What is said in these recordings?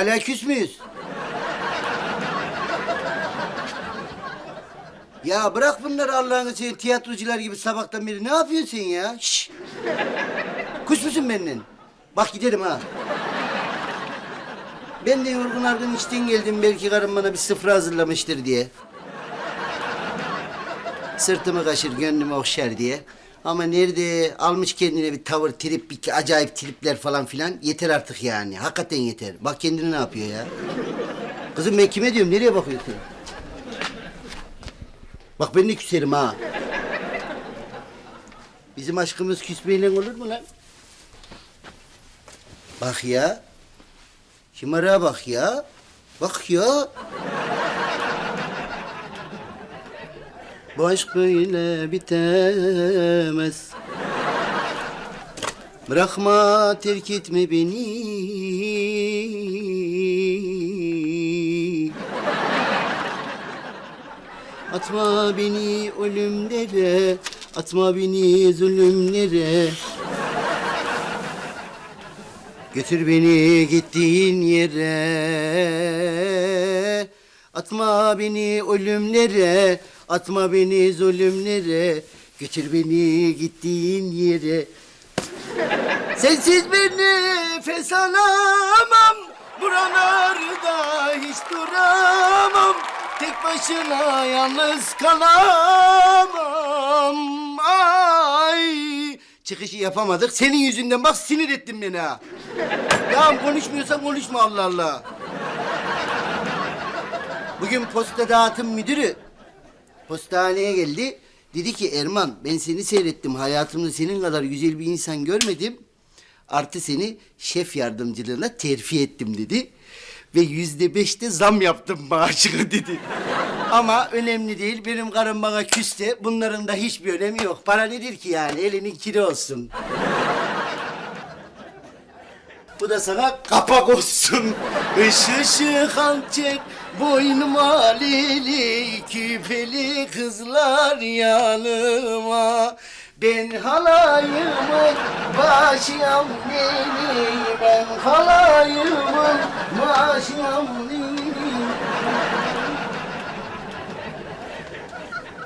hala küs müyüz? Ya bırak bunları Allah'ını seversen tiyatrocular gibi sabahtan beri. Ne yapıyorsun ya? Şşş. Kuş musun benden? Bak giderim ha. Ben de yorgun argın işten geldim. Belki karım bana bir sıfır hazırlamıştır diye. Sırtımı kaşır, gönlümü okşar diye. Ama nerede almış kendine bir tavır, trip, bir acayip tripler falan filan. Yeter artık yani. Hakikaten yeter. Bak kendini ne yapıyor ya. Kızım ben kime diyorum? Nereye bakıyorsun? Bak ben de küserim ha. Bizim aşkımız küsmeyle olur mu lan? Bak ya. Şımarığa bak ya. Bak ya. Bu aşk böyle bitemez. Bırakma, terk etme beni. Atma beni ölümlere, atma beni zulümlere. Götür beni gittiğin yere. Atma beni ölümlere, atma beni zulümlere. Götür beni gittiğin yere. Sensiz bir nefes alamam. Buralarda hiç duramam. Tek başına yalnız kalamam. Ay. Çıkışı yapamadık. Senin yüzünden bak sinir ettin beni ha. Ya konuşmuyorsan konuşma Allah Allah. Bugün posta dağıtım müdürü postaneye geldi. Dedi ki Erman ben seni seyrettim. Hayatımda senin kadar güzel bir insan görmedim. Artı seni şef yardımcılığına terfi ettim dedi. Ve yüzde beş de zam yaptım maaşını dedi. Ama önemli değil. Benim karım bana küste. Bunların da hiçbir önemi yok. Para nedir ki yani? Elinin kiri olsun. Bu da sana kapak olsun. Işık ışık hançer, boynuma lili, küpeli kızlar yanıma. Ben halayımın başıyam neyli, ben halayımın başıyam neyli.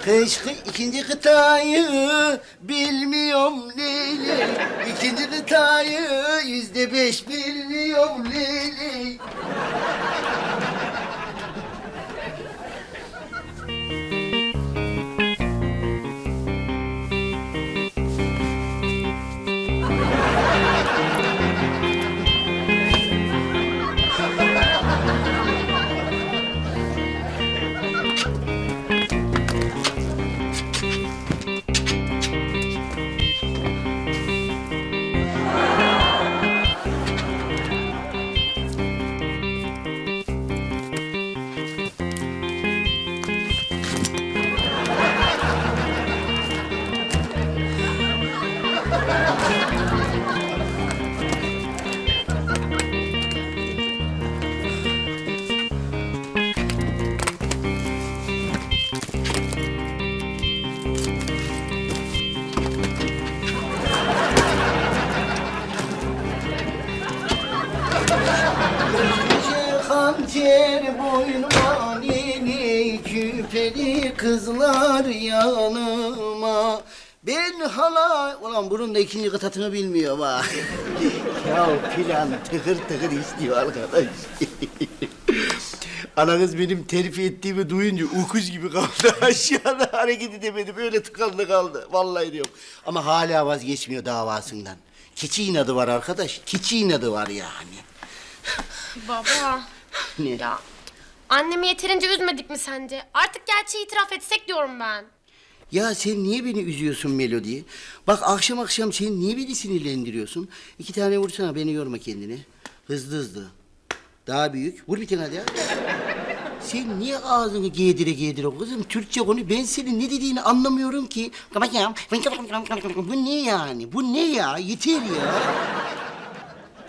Kış ikinci kıtayı bilmiyorum Leyli. İkinci kıtayı yüzde beş bilmiyorum Leyli. Küpeli kızlar yanıma. Ben hala... Ulan bunun da ikinci kıtatını bilmiyor bak. ya plan tıkır tıkır istiyor arkadaş. Ananız benim terfi ettiğimi duyunca ukuş gibi kaldı. Aşağıda hareket edemedi. Böyle tıkandı kaldı. Vallahi diyorum. Ama hala vazgeçmiyor davasından. Keçi inadı var arkadaş. Keçi inadı var yani. Baba. Ne? Ya annemi yeterince üzmedik mi sence? Artık gerçeği itiraf etsek diyorum ben. Ya sen niye beni üzüyorsun Melodi? Bak akşam akşam sen niye beni sinirlendiriyorsun? İki tane vursana beni yorma kendini. Hızlı hızlı. Daha büyük. Vur bir tane hadi ya. Sen niye ağzını giydire giydire kızım? Türkçe konu ben senin ne dediğini anlamıyorum ki. Bu ne yani? Bu ne ya? Yeter ya.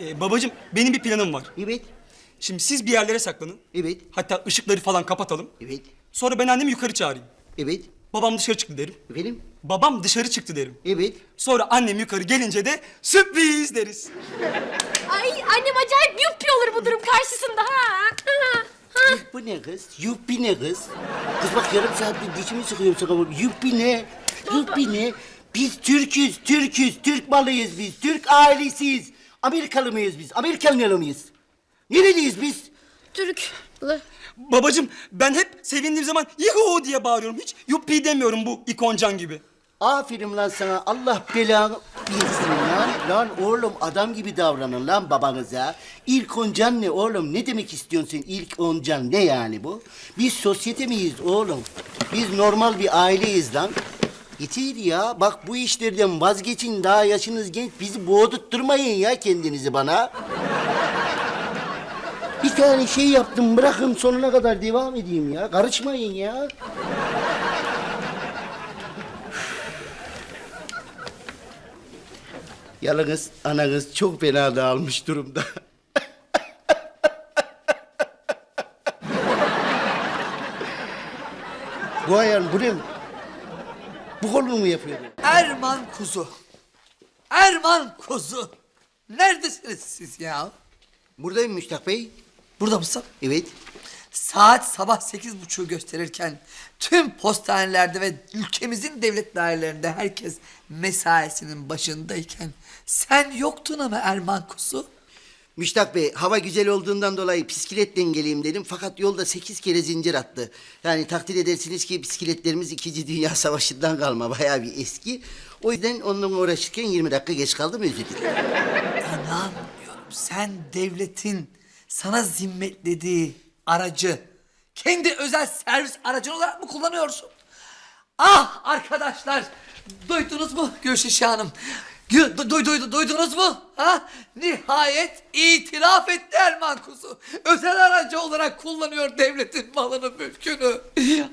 Ee, babacığım benim bir planım var. Evet, Şimdi siz bir yerlere saklanın. evet, Hatta ışıkları falan kapatalım. evet, Sonra ben annemi yukarı çağırayım. evet. Babam dışarı çıktı derim. Efendim? Babam dışarı çıktı derim. Evet. Sonra annem yukarı gelince de sürpriz deriz. Ay annem acayip yuppi olur bu durum karşısında ha. Ha. Bu ne kız? Yuppi ne kız? Kız bak yarım saattir dişimi sıkıyorum sana. Yuppi ne? Yuppi ne? Biz Türk'üz, Türk'üz, Türk malıyız biz. Türk ailesiyiz. Amerikalı mıyız biz? Amerikalı mıyız? Nereliyiz biz? Türk. Babacığım ben hep sevindiğim zaman yuhu diye bağırıyorum. Hiç yuppi demiyorum bu ikoncan gibi. Aferin lan sana. Allah belanı bilsin lan. Lan oğlum adam gibi davranın lan babanıza. İlk oncan ne oğlum? Ne demek istiyorsun sen? İlk oncan ne yani bu? Biz sosyete miyiz oğlum? Biz normal bir aileyiz lan. Yeter ya. Bak bu işlerden vazgeçin. Daha yaşınız genç. Bizi boğdurtturmayın ya kendinizi bana. Bir tane şey yaptım. Bırakın sonuna kadar devam edeyim ya. Karışmayın ya. Yalnız ananız çok fena dağılmış durumda. bu ayağın bu ne? Bu kolu mu yapıyor? Erman kuzu. Erman kuzu. Neredesiniz siz ya? Buradayım Müştak Bey. Burada mısın? Evet. Saat sabah sekiz buçuğu gösterirken tüm postanelerde ve ülkemizin devlet dairelerinde herkes mesaisinin başındayken sen yoktun ama Erman kuzu. Müştak Bey, hava güzel olduğundan dolayı bisikletle geleyim dedim. Fakat yolda sekiz kere zincir attı. Yani takdir edersiniz ki bisikletlerimiz İkinci Dünya Savaşı'ndan kalma bayağı bir eski. O yüzden onunla uğraşırken 20 dakika geç kaldım özür dilerim. İnanmıyorum. Sen devletin sana zimmetlediği aracı kendi özel servis aracın olarak mı kullanıyorsun? Ah arkadaşlar duydunuz mu Gülşişe Hanım? Du- du- du- duydunuz mu? Ha? Nihayet itiraf etti Erman Kuzu. Özel aracı olarak kullanıyor devletin malını mülkünü.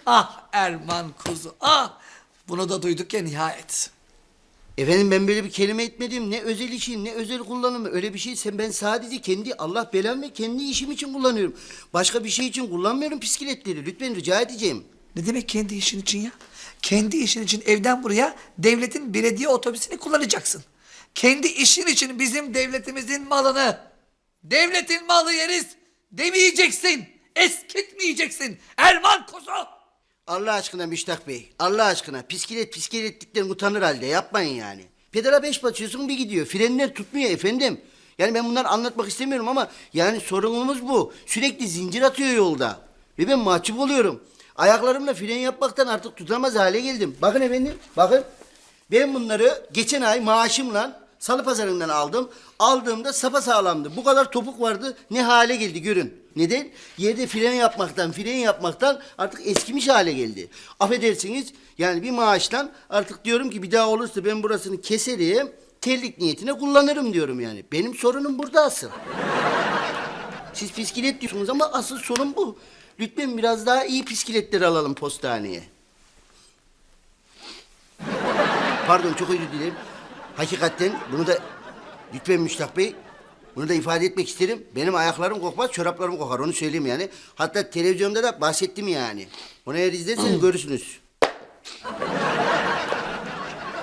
Ah Erman Kuzu ah. Bunu da duyduk ya nihayet. Efendim ben böyle bir kelime etmedim. Ne özel işin, ne özel kullanımı. Öyle bir şey. Sen ben sadece kendi Allah belamı kendi işim için kullanıyorum. Başka bir şey için kullanmıyorum bisikletleri. Lütfen rica edeceğim. Ne demek kendi işin için ya? Kendi işin için evden buraya devletin belediye otobüsünü kullanacaksın. Kendi işin için bizim devletimizin malını, devletin malı yeriz demeyeceksin. Eskitmeyeceksin. Erman kuzu. Allah aşkına Müştak Bey. Allah aşkına. Bisiklet bisikletlikten utanır halde. Yapmayın yani. Pedala beş basıyorsun bir gidiyor. Frenler tutmuyor efendim. Yani ben bunları anlatmak istemiyorum ama yani sorunumuz bu. Sürekli zincir atıyor yolda. Ve ben mahcup oluyorum. Ayaklarımla fren yapmaktan artık tutamaz hale geldim. Bakın efendim, bakın. Ben bunları geçen ay maaşımla salı pazarından aldım. Aldığımda sapa sağlamdı. Bu kadar topuk vardı. Ne hale geldi görün. Neden? Yerde fren yapmaktan, fren yapmaktan artık eskimiş hale geldi. Affedersiniz yani bir maaştan artık diyorum ki bir daha olursa ben burasını keserim. Terlik niyetine kullanırım diyorum yani. Benim sorunum burada asıl. Siz bisiklet diyorsunuz ama asıl sorun bu. Lütfen biraz daha iyi bisikletleri alalım postaneye. Pardon çok özür dilerim. Hakikaten bunu da lütfen Müştak Bey bunu da ifade etmek isterim. Benim ayaklarım kokmaz, çoraplarım kokar. Onu söyleyeyim yani. Hatta televizyonda da bahsettim yani. Onu eğer izlerseniz görürsünüz.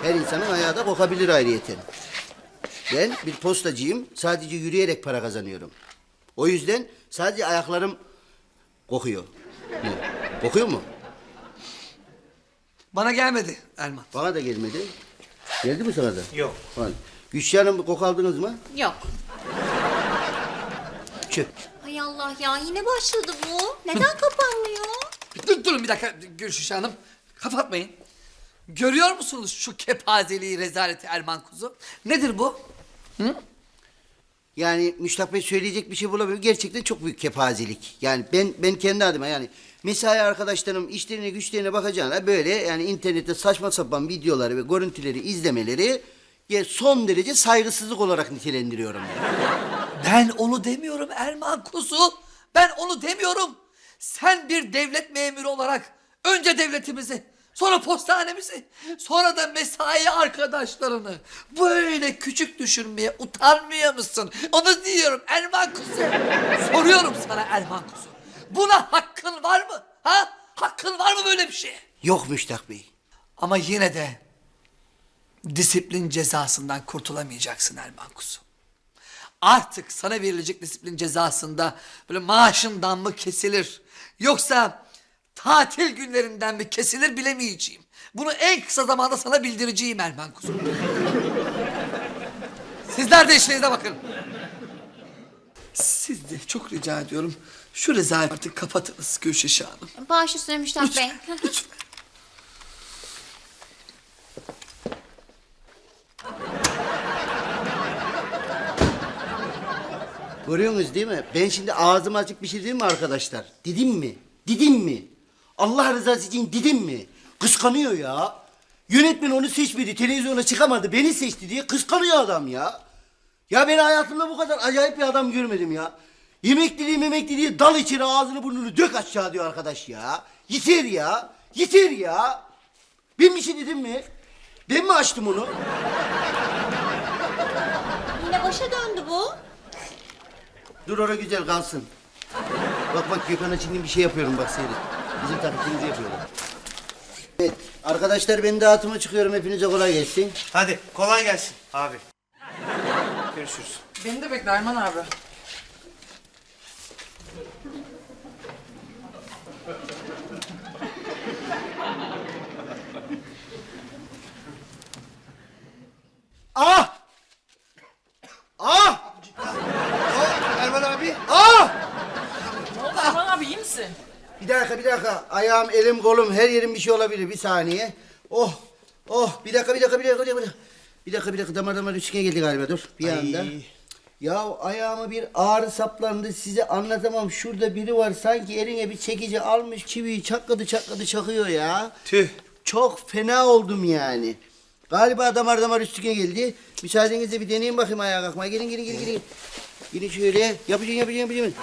Her insanın ayağı da kokabilir ayrıyeten. Ben bir postacıyım. Sadece yürüyerek para kazanıyorum. O yüzden sadece ayaklarım kokuyor. Ne? Kokuyor mu? Bana gelmedi Erman. Bana da gelmedi. Geldi mi sana da? Yok. Var. Gülşah Hanım koku aldınız mı? Yok. Çöp. Hay Allah ya yine başladı bu. Neden kapanmıyor? Dur, durun bir dakika Gülşüş Hanım. Kapatmayın. Görüyor musunuz şu kepazeliği, rezaleti Erman Kuzu? Nedir bu? Yani Müştak Bey söyleyecek bir şey bulamıyorum. Gerçekten çok büyük kepazelik. Yani ben ben kendi adıma yani mesai arkadaşlarım işlerine güçlerine bakacağına böyle yani internette saçma sapan videoları ve görüntüleri izlemeleri ya son derece saygısızlık olarak nitelendiriyorum. Ben onu demiyorum Erman Kuzu. Ben onu demiyorum. Sen bir devlet memuru olarak önce devletimizi, sonra postanemizi, sonra da mesai arkadaşlarını böyle küçük düşürmeye utanmıyor musun? Onu diyorum Erman Kuzu. Soruyorum sana Erman Kuzu. Buna hakkın var mı? Ha? Hakkın var mı böyle bir şeye? Yok Müştak Bey. Ama yine de disiplin cezasından kurtulamayacaksın Erman Kuzu. Artık sana verilecek disiplin cezasında böyle maaşından mı kesilir yoksa tatil günlerinden mi kesilir bilemeyeceğim. Bunu en kısa zamanda sana bildireceğim Erman Kuzu. Sizler de işinize bakın. Siz de çok rica ediyorum şu rezalet artık kapatınız Gülşeşe Hanım. Baş üstüne Müştak Bey. Lütfen. Görüyorsunuz değil mi? Ben şimdi ağzım açık bir şey değil mi arkadaşlar? Didim mi? Didim mi? Allah rızası için didim mi? Kıskanıyor ya. Yönetmen onu seçmedi, televizyona çıkamadı, beni seçti diye kıskanıyor adam ya. Ya ben hayatımda bu kadar acayip bir adam görmedim ya. Yemekliliği memekliliği dal içine ağzını burnunu dök aşağı diyor arkadaş ya. Yeter ya, yeter ya. Ben bir şey dedim mi? Ben mi açtım onu? Yine başa döndü bu. Dur orada güzel kalsın. Bak bak Gökhan'a şimdi bir şey yapıyorum bak seyret. Bizim taklitimizi yapıyorum. Evet arkadaşlar ben dağıtıma çıkıyorum hepinize kolay gelsin. Hadi kolay gelsin abi. Görüşürüz. Beni de bekle Erman abi. Ah! Ah! Erman abi. Ah! Ne oldu Erman abi iyi misin? Bir dakika bir dakika ayağım elim kolum her yerim bir şey olabilir bir saniye. Oh oh bir dakika bir dakika bir dakika bir dakika. Bir dakika bir dakika damar damar üçgen geldi galiba dur bir anda. Ya ayağıma bir ağrı saplandı size anlatamam. Şurada biri var sanki eline bir çekici almış çiviyi çakladı çakladı çakıyor ya. Tüh. Çok fena oldum yani. Galiba damar damar üstüne geldi. Müsaadenizle bir deneyeyim bakayım ayağa kalkmaya. Gelin gelin gelin gelin. Gelin şöyle. Yapacağım yapacağım yapacağım.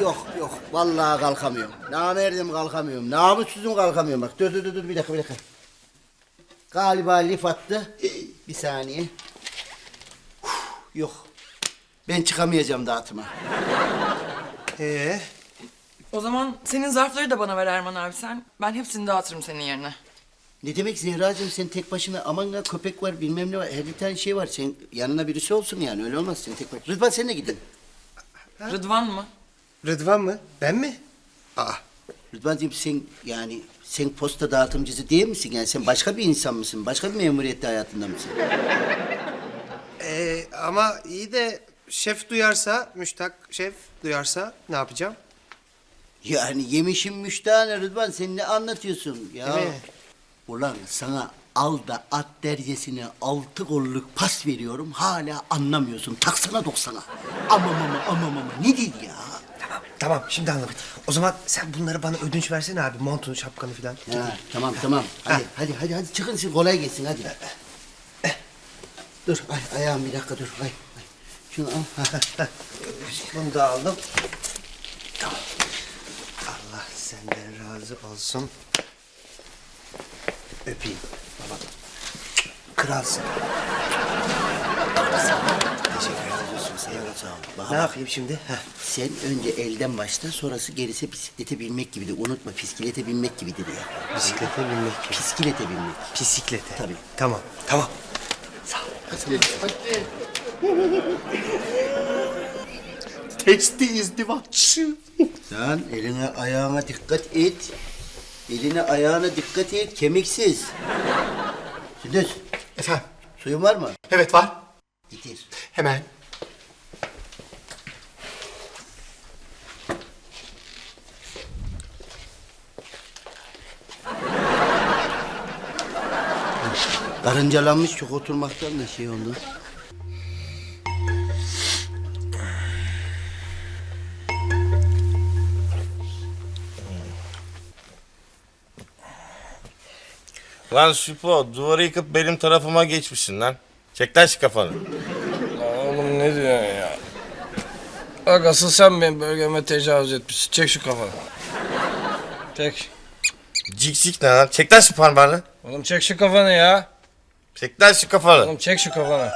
Yok yok. Vallahi kalkamıyorum. Namerdim kalkamıyorum. Namussuzum kalkamıyorum. Bak dur dur dur dur bir dakika bir dakika. Galiba lif attı. Bir saniye. Uf, Yok. Ben çıkamayacağım dağıtıma. Ee, O zaman senin zarfları da bana ver Erman abi sen. Ben hepsini dağıtırım senin yerine. Ne demek Zehracığım sen tek başına aman ya köpek var bilmem ne var her bir tane şey var. Sen yanına birisi olsun yani öyle olmaz sen tek başına. Rıdvan sen de gidin. Rıdvan mı? Rıdvan mı? Ben mi? Aa. Rıdvan'cığım sen yani sen posta dağıtımcısı değil misin? Yani sen başka bir insan mısın? Başka bir memuriyette hayatında mısın? Ee, ama iyi de şef duyarsa, müştak şef duyarsa ne yapacağım? Yani yemişim müştahane Rıdvan sen ne anlatıyorsun ya? Değil mi? Ulan sana al da at dercesine altı golluk pas veriyorum hala anlamıyorsun. Taksana doksana. Amam ama amam ama ne değil ya? Tamam, şimdi anladım. O zaman sen bunları bana ödünç versene abi. Montunu, şapkanı falan. Ha, tamam tamam. Hadi hadi hadi hadi çıkın siz kolay gelsin hadi. Dur ay ayağım bir dakika dur. Ay, ay. Şunu al. Ha. Bunu da aldım. Tamam. Allah senden razı olsun. Öpeyim baba. Kralsın. Sağ ol. Bana Ne bak, yapayım şimdi? Heh. Sen önce elden başla sonrası gerisi bisiklete binmek gibidir. Unutma bisiklete binmek gibidir ya. Bisiklete binmek. Bisiklete binmek. Bisiklete. Tabii. Tamam, tamam. Testi izdivaç. Sen eline ayağına dikkat et. Eline ayağına dikkat et kemiksiz. Sündüz Efendim? suyun var mı? Evet var. Getir. Hemen. Karıncalanmış çok oturmaktan da şey oldu. Lan Şüpho duvarı yıkıp benim tarafıma geçmişsin lan. Çek lan şu kafanı. Oğlum ne diyorsun ya? Bak asıl sen benim bölgeme tecavüz etmişsin. Çek şu kafanı. Çek. Cik cik ne lan? Çek lan şu parmağını. Oğlum çek şu kafanı ya. Çek lan şu kafanı. Oğlum çek şu kafanı.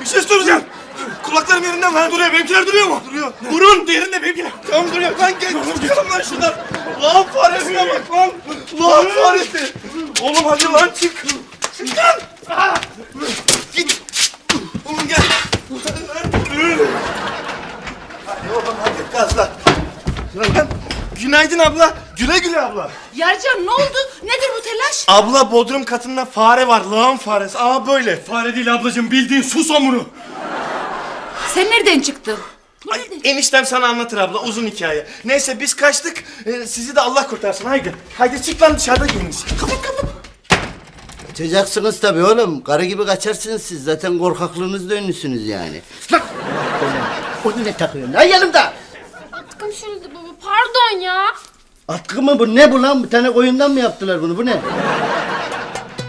Bir şey soracağım. Kulaklarım yerinde mi? lan? Duruyor. Benimkiler duruyor mu? Duruyor. Burun yerinde benimkiler. Tamam duruyor. Lan gel. Çıkalım lan şuradan. Lan faresine bak lan. Lan faresi. Oğlum hadi lan çık. Çık lan. Ah! Git. Oğlum gel. Hadi oğlum hadi gazla. Lan, Günaydın abla. Güle güle abla. Yarcan ne oldu? Nedir bu telaş? Abla bodrum katında fare var. Lağım faresi. Aa böyle. Fare değil ablacığım. Bildiğin su somuru. Sen nereden çıktın? Ay, eniştem sana anlatır abla uzun hikaye. Neyse biz kaçtık. Ee, sizi de Allah kurtarsın. Haydi. Haydi çık lan dışarıda giyiniz. Kapat kapat. Kaçacaksınız tabii oğlum. Karı gibi kaçarsınız siz. Zaten korkaklığınızda ünlüsünüz yani. Lan! Onu ne takıyorsun lan yanımda? Atkım şurada baba. Pardon ya. Atkı mı bu? Ne bu lan? Bir tane koyundan mı yaptılar bunu? Bu ne?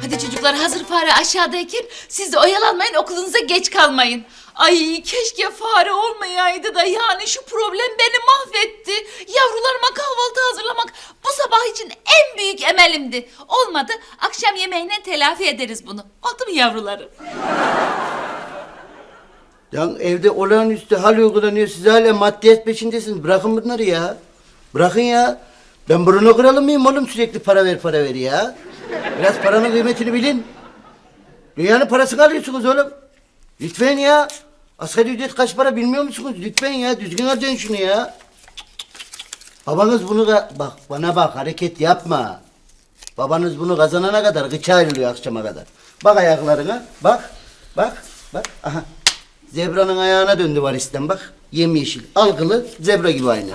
Hadi çocuklar hazır fare aşağıdayken siz de oyalanmayın okulunuza geç kalmayın. Ay keşke fare olmayaydı da yani şu problem beni mahvetti. Yavrularıma kahvaltı hazırlamak bu sabah için en büyük emelimdi. Olmadı akşam yemeğine telafi ederiz bunu. Oldu mu yavrularım? Ya evde olağanüstü hal uygulanıyor. Siz hala maddiyat peşindesiniz. Bırakın bunları ya. Bırakın ya. Ben Bruno kralı mıyım oğlum sürekli para ver para ver ya. Biraz paranın kıymetini bilin. Dünyanın parasını alıyorsunuz oğlum. Lütfen ya. Asgari ücret kaç para bilmiyor musunuz? Lütfen ya düzgün harcayın şunu ya. Babanız bunu da bak bana bak hareket yapma. Babanız bunu kazanana kadar gıça ayrılıyor akşama kadar. Bak ayaklarına bak bak bak aha. Zebranın ayağına döndü varisten bak. Yemyeşil algılı zebra gibi aynı.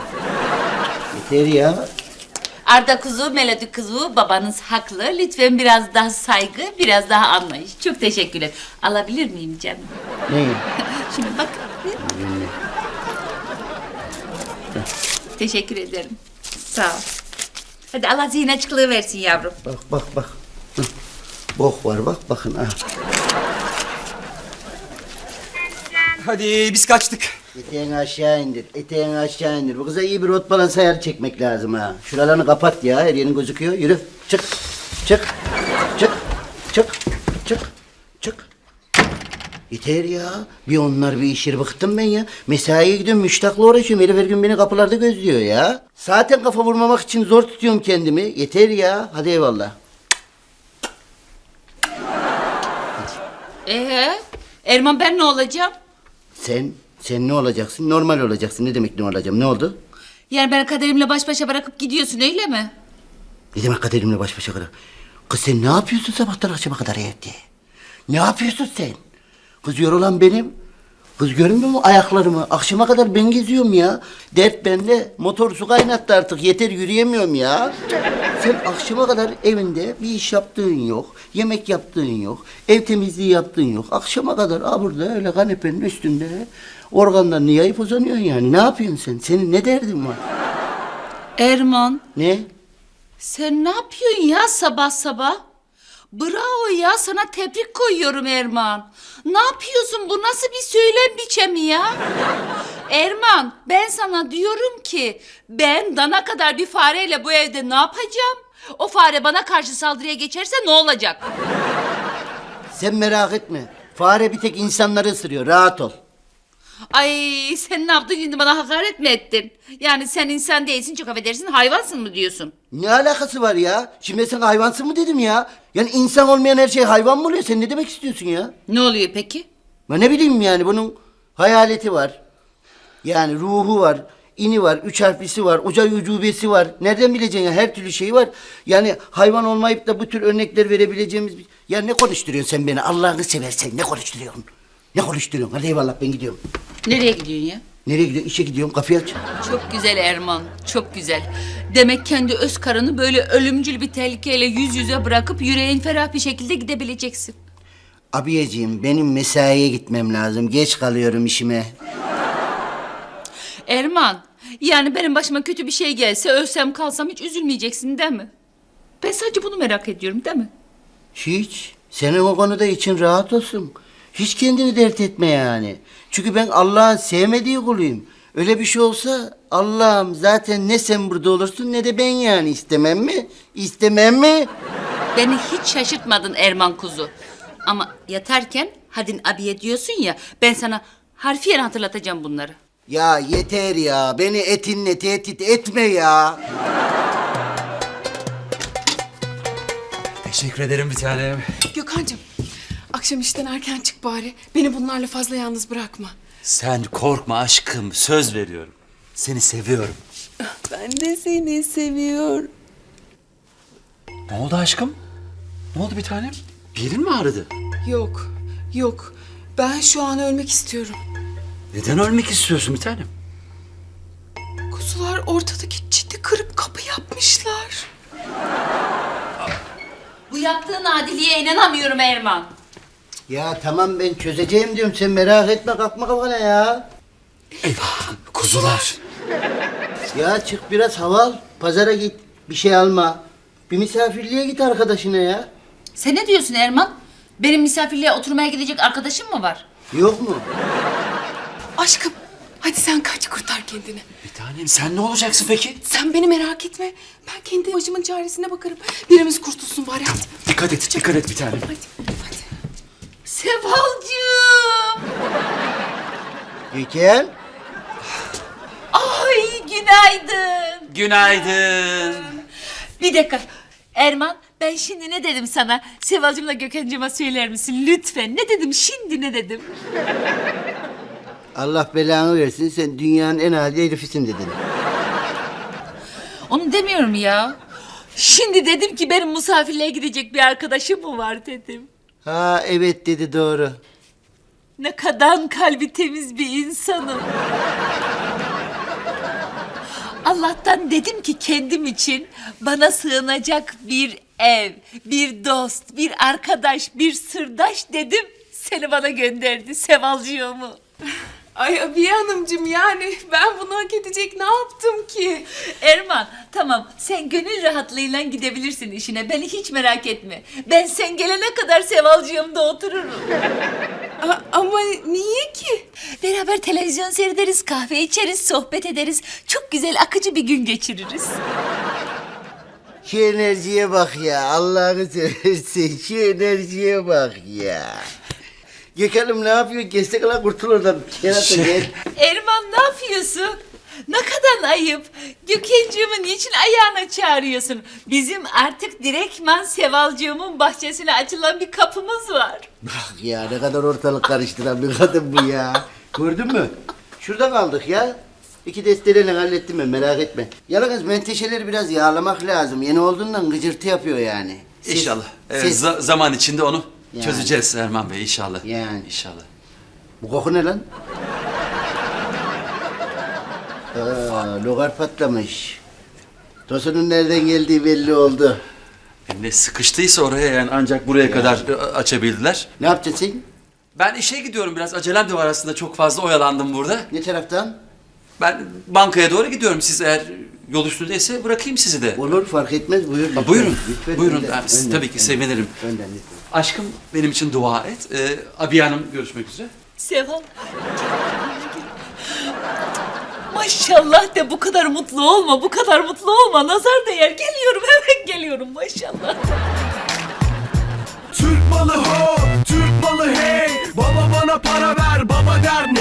Yeter ya. Arda kuzu, Melodi kuzu, babanız haklı. Lütfen biraz daha saygı, biraz daha anlayış. Çok teşekkürler. Alabilir miyim canım? Ne? Şimdi bak. Teşekkür ederim. Sağ ol. Hadi Allah zihin açıklığı versin yavrum. Bak bak bak. Hı. Bok var bak bakın ha. Hadi biz kaçtık. Eteğini aşağı indir. Eteğini aşağı indir. Bu kıza iyi bir rot balans ayarı çekmek lazım ha. Şuralarını kapat ya. Her yerin gözüküyor. Yürü. Çık. Çık. Çık. Çık. Çık. Çık. Yeter ya. Bir onlar bir işir bıktım ben ya. Mesaiye gidiyorum müştakla uğraşıyorum. Herif her gün beni kapılarda gözlüyor ya. Zaten kafa vurmamak için zor tutuyorum kendimi. Yeter ya. Hadi eyvallah. Ee, Erman ben ne olacağım? Sen, sen ne olacaksın? Normal olacaksın. Ne demek ne olacağım? Ne oldu? Yani beni kaderimle baş başa bırakıp gidiyorsun öyle mi? Ne demek kaderimle baş başa kadar? Kız sen ne yapıyorsun sabahtan akşama kadar evde? Ne yapıyorsun sen? Kız yorulan benim. Kız görmüyor mu ayaklarımı? Akşama kadar ben geziyorum ya. Dert bende. Motor su kaynattı artık. Yeter yürüyemiyorum ya. Sen akşama kadar evinde bir iş yaptığın yok. Yemek yaptığın yok. Ev temizliği yaptığın yok. Akşama kadar ha burada öyle kanepenin üstünde organlarını yayıp uzanıyorsun yani. Ne yapıyorsun sen? Senin ne derdin var? Erman Ne? sen ne yapıyorsun ya sabah sabah? Bravo ya sana tebrik koyuyorum Erman. Ne yapıyorsun bu nasıl bir söylem biçemi ya? Erman ben sana diyorum ki ben dana kadar bir fareyle bu evde ne yapacağım? O fare bana karşı saldırıya geçerse ne olacak? Sen merak etme. Fare bir tek insanları ısırıyor. Rahat ol. Ay sen ne yaptın şimdi bana hakaret mi ettin? Yani sen insan değilsin çok affedersin hayvansın mı diyorsun? Ne alakası var ya? Şimdi sen hayvansın mı dedim ya? Yani insan olmayan her şey hayvan mı oluyor? Sen ne demek istiyorsun ya? Ne oluyor peki? Ben ne bileyim yani bunun hayaleti var. Yani ruhu var. ini var, üç harflisi var, uca ucubesi var. Nereden bileceksin ya? Her türlü şey var. Yani hayvan olmayıp da bu tür örnekler verebileceğimiz... bir- Ya ne konuşturuyorsun sen beni? Allah'ını seversen ne konuşturuyorsun? Ne konuşturuyorsun? Hadi eyvallah ben gidiyorum. Nereye gidiyorsun ya? Nereye gidiyorsun? İşe gidiyorum. Kapıyı aç. Çok güzel Erman, çok güzel. Demek kendi öz karını böyle ölümcül bir tehlikeyle yüz yüze bırakıp yüreğin ferah bir şekilde gidebileceksin. Abiyeciğim benim mesaiye gitmem lazım. Geç kalıyorum işime. Erman, yani benim başıma kötü bir şey gelse, ölsem kalsam hiç üzülmeyeceksin değil mi? Ben sadece bunu merak ediyorum değil mi? Hiç. Senin o konuda için rahat olsun. Hiç kendini dert etme yani. Çünkü ben Allah'ın sevmediği kuluyum. Öyle bir şey olsa Allah'ım zaten ne sen burada olursun ne de ben yani istemem mi? İstemem mi? Beni hiç şaşırtmadın Erman kuzu. Ama yatarken hadin abiye diyorsun ya ben sana harfiyen hatırlatacağım bunları. Ya yeter ya. Beni etinle tehdit etme ya. Teşekkür ederim bir tanem. Gökhan'cığım akşam işten erken çık bari. Beni bunlarla fazla yalnız bırakma. Sen korkma aşkım söz veriyorum. Seni seviyorum. Ben de seni seviyorum. Ne oldu aşkım? Ne oldu bir tanem? Bir yerin mi ağrıdı? Yok, yok. Ben şu an ölmek istiyorum. Neden ölmek istiyorsun bir tanem? Kuzular ortadaki çiti kırıp kapı yapmışlar. Bu yaptığın adiliğe inanamıyorum Erman. Ya tamam ben çözeceğim diyorum. Sen merak etme kalkma kafana ya. Kuzular. Ya çık biraz hava al. Pazara git. Bir şey alma. Bir misafirliğe git arkadaşına ya. Sen ne diyorsun Erman? Benim misafirliğe oturmaya gidecek arkadaşım mı var? Yok mu? Aşkım, hadi sen kaç kurtar kendini. Bir tanem sen ne olacaksın peki? Sen beni merak etme. Ben kendi başımın çaresine bakarım. Birimiz kurtulsun bari hadi. Dikkat et, dikkat et bir tanem. Hadi, hadi. Sevalcığım. Gökhan. Ay günaydın. Günaydın. Bir dakika. Erman ben şimdi ne dedim sana? Sevalcığımla Gökhan'cığıma söyler misin lütfen? Ne dedim şimdi ne dedim? Allah belanı versin sen dünyanın en adi herifisin dedin. Onu demiyorum ya. Şimdi dedim ki benim misafirliğe gidecek bir arkadaşım mı var dedim. Ha evet dedi doğru. Ne kadar kalbi temiz bir insanım. Allah'tan dedim ki kendim için bana sığınacak bir ev, bir dost, bir arkadaş, bir sırdaş dedim. Seni bana gönderdi Sevalcığımı. Ay Abiye Hanımcığım yani ben bunu hak edecek ne yaptım ki? Erman tamam sen gönül rahatlığıyla gidebilirsin işine. Beni hiç merak etme. Ben sen gelene kadar Sevalcığımda otururum. A- ama niye ki? Beraber televizyon seyrederiz, kahve içeriz, sohbet ederiz. Çok güzel akıcı bir gün geçiririz. Şu enerjiye bak ya Allah'ını seversen şu enerjiye bak ya. Gökhan'ım ne yapıyor? Geçsek lan kurtul oradan. Gel hadi gel. Erman ne yapıyorsun? Ne kadar ayıp. Gökhan'cığımı niçin ayağına çağırıyorsun? Bizim artık direktman Sevalcığımın bahçesine açılan bir kapımız var. Bak ya ne kadar ortalık karıştıran bir kadın bu ya. Gördün mü? Şurada kaldık ya. İki destereyle hallettim ben merak etme. Yalnız menteşeleri biraz yağlamak lazım. Yeni olduğundan gıcırtı yapıyor yani. Ses- İnşallah. Evet, ses- za- zaman içinde onu Yani. çözeceğiz Erman Bey inşallah. Yani. İnşallah. Bu koku ne lan? Aa, logar patlamış. Tosunun nereden geldiği belli oldu. Ne sıkıştıysa oraya yani ancak buraya kadar e, açabildiler. Ne yapacaksın? Ben işe gidiyorum biraz acelem de var aslında çok fazla oyalandım burada. Ne taraftan? Ben bankaya doğru gidiyorum siz eğer yol üstündeyse bırakayım sizi de. Olur fark etmez buyur. lütfen. buyurun, Lütfen, buyurun. önden, Ben siz- önden, tabii ki önden. sevinirim. Önden lütfen. Aşkım benim için dua et. Ee, Abiye Hanım görüşmek üzere. Seval. Maşallah de bu kadar mutlu olma, bu kadar mutlu olma. Nazar değer. Geliyorum, hemen geliyorum maşallah. Türk malı ho, Türk malı hey. Baba bana para ver, baba der